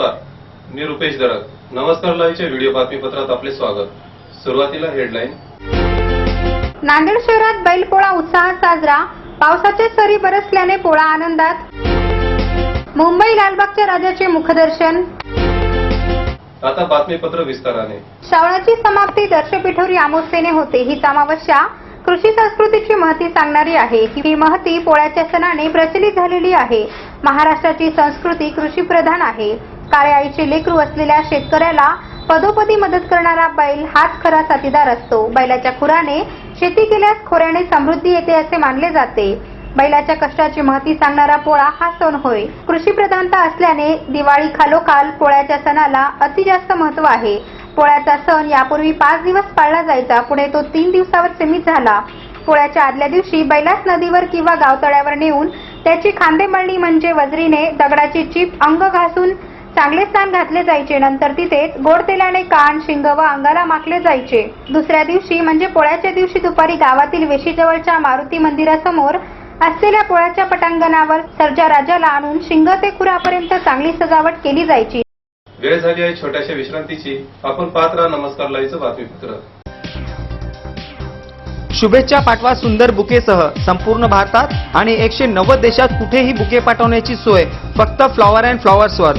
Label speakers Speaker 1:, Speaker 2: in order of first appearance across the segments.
Speaker 1: नमस्कार मी रुपेश दरक नमस्कार लाईव्हच्या व्हिडिओ बातमीपत्रात आपले स्वागत. सुरुवातीला हेडलाईन.
Speaker 2: नांदेड शहरात बैलपोळा उत्साहात साजरा. पावसाचे सरी बरसल्याने पोळा आनंदात. मुंबई लालबागच्या राजाचे मुखदर्शन.
Speaker 1: आता बातमीपत्र विस्ताराने.
Speaker 2: श्रावणाची समाप्ती दर्शपिठोरी अमावस्येने होते. ही अमावस्या. कृषी संस्कृतीची महती सांगणारी आहे. ही महती पोळ्याच्या सणाने प्रचलित झालेली आहे. महाराष्ट्राची संस्कृती कृषी प्रधान आहे. काळ्या आईचे लेकरू असलेल्या शेतकऱ्याला पदोपदी मदत करणारा बैल हाच खरा साथीदार असतो. बैलाच्या खुराने शेती केल्यास खोऱ्याने समृद्धी येते असे मानले जाते. बैलाच्या कष्टाची महती सांगणारा पोळा हा सण होय. कृषी प्रधानता असल्याने दिवाळी खालोखाल पोळ्याच्या सणाला अति जास्त महत्त्व आहे. पोळ्याचा सण यापूर्वी पाच दिवस पाळला जायचा. पुढे तो तीन दिवसावर सीमित झाला. पोळ्याच्या आदल्या दिवशी बैलास नदीवर किंवा गावतळ्यावर नेऊन त्याची खांदेमळणी म्हणजे वजरीने दगडाची चीप अंग घासून चांगले स्नान घातले जायचे. नंतर तिथेच गोड तेलाने कान शिंग व अंगाला माखले जायचे. दुसऱ्या दिवशी म्हणजे पोळ्याच्या दिवशी दुपारी गावातील वेशीजवळच्या मारुती मंदिरासमोर असलेल्या पोळ्याच्या पटांगणावर सर्जा राजाला आणून शिंग ते खुरापर्यंत चांगली सजावट केली जायची.
Speaker 1: वेळ झाली आहे छोट्याशा विश्रांतीची. आपण पाहत राहा नमस्कार बातमीपत्र.
Speaker 3: शुभेच्छा पाठवा सुंदर बुकेसह. संपूर्ण भारतात आणि एकशे नव्वद देशात कुठेही बुके पाठवण्याची सोय. फक्त फ्लॉवर अँड फ्लॉवर्सवर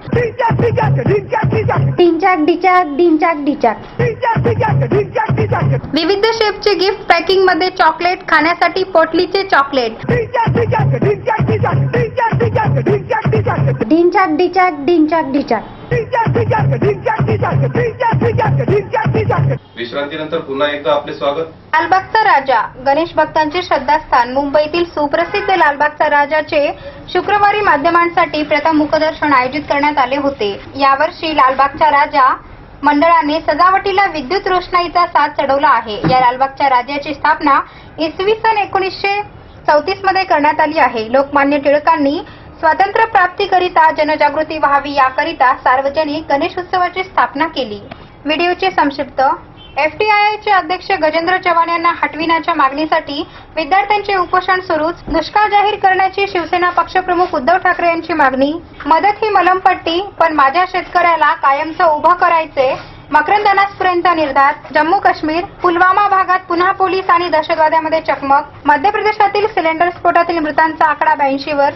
Speaker 2: डिंचाक डिचाक डिंचाक डिचाक विविध शेपचे गिफ्ट पॅकिंगमध्ये चॉकलेट खाण्यासाठी पोटलीचे चॉकलेट. डिंचाक डिचाक डिंचाक डिचाक
Speaker 1: विश्रांतीनंतर पुन्हा एकदा आपले स्वागत.
Speaker 2: लालबागचा राजा गणेश भक्तांचे श्रद्धास्थान मुंबईतील सुप्रसिद्ध लालबागचा राजाचे शुक्रवारी माध्यमांसाठी प्रथम मुखदर्शन आयोजित करण्यात आले होते. यावर्षी लालबागचा राजा मंडळाने सजावटीला विद्युत रोषणाईचा साथ चढवला आहे. या लालबागच्या राजाची स्थापना इसवी सन एकोणीसशे चौतीसमध्ये करण्यात आली आहे. लोकमान्य टिळकांनी स्वातंत्र्य प्राप्तीकरिता जनजागृती व्हावी याकरिता सार्वजनिक गणेश उत्सवाची स्थापना केली. व्हिडिओचे संक्षिप्त. एफ टी आय चे अध्यक्ष गजेंद्र चव्हाण यांना हटविण्याच्या मागणीसाठी विद्यार्थ्यांचे उपोषण सुरूच दुष्काळ जाहीर करण्याची शिवसेना पक्षप्रमुख उद्धव ठाकरे यांची मागणी. मदत ही मलमपट्टी पण माझ्या शेतकऱ्याला कायमचं उभं करायचे मकरंद अनासपुरेंचा निर्धार. जम्मू काश्मीर पुलवामा भागात पुन्हा पोलीस आणि दहशतवाद्यामध्ये चकमक. मध्य प्रदेशातील सिलेंडर स्फोटातील मृतांचा आकडा ब्याऐंशी वर.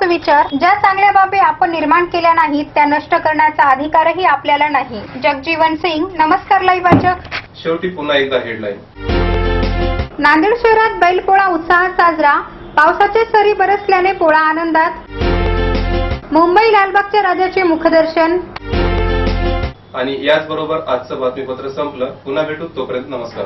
Speaker 2: सुविचार ज्या चांगल्या बाबी आपण निर्माण केल्या नाहीत त्या नष्ट करण्याचा अधिकारही आपल्याला नाही. जगजीवन सिंग नमस्कार लाईव्ह वाचक.
Speaker 1: शेवटी पुन्हा एकदा हेडलाईन
Speaker 2: नांदेड शहरात बैलपोळा उत्साहात साजरा. पावसाचे सरी बरसल्याने पोळा आनंदात. मुंबई लालबागच्या राजाचे मुखदर्शन.
Speaker 1: आणि याचबरोबर आजचं बातमीपत्र संपलं. पुन्हा भेटू तोपर्यंत नमस्कार.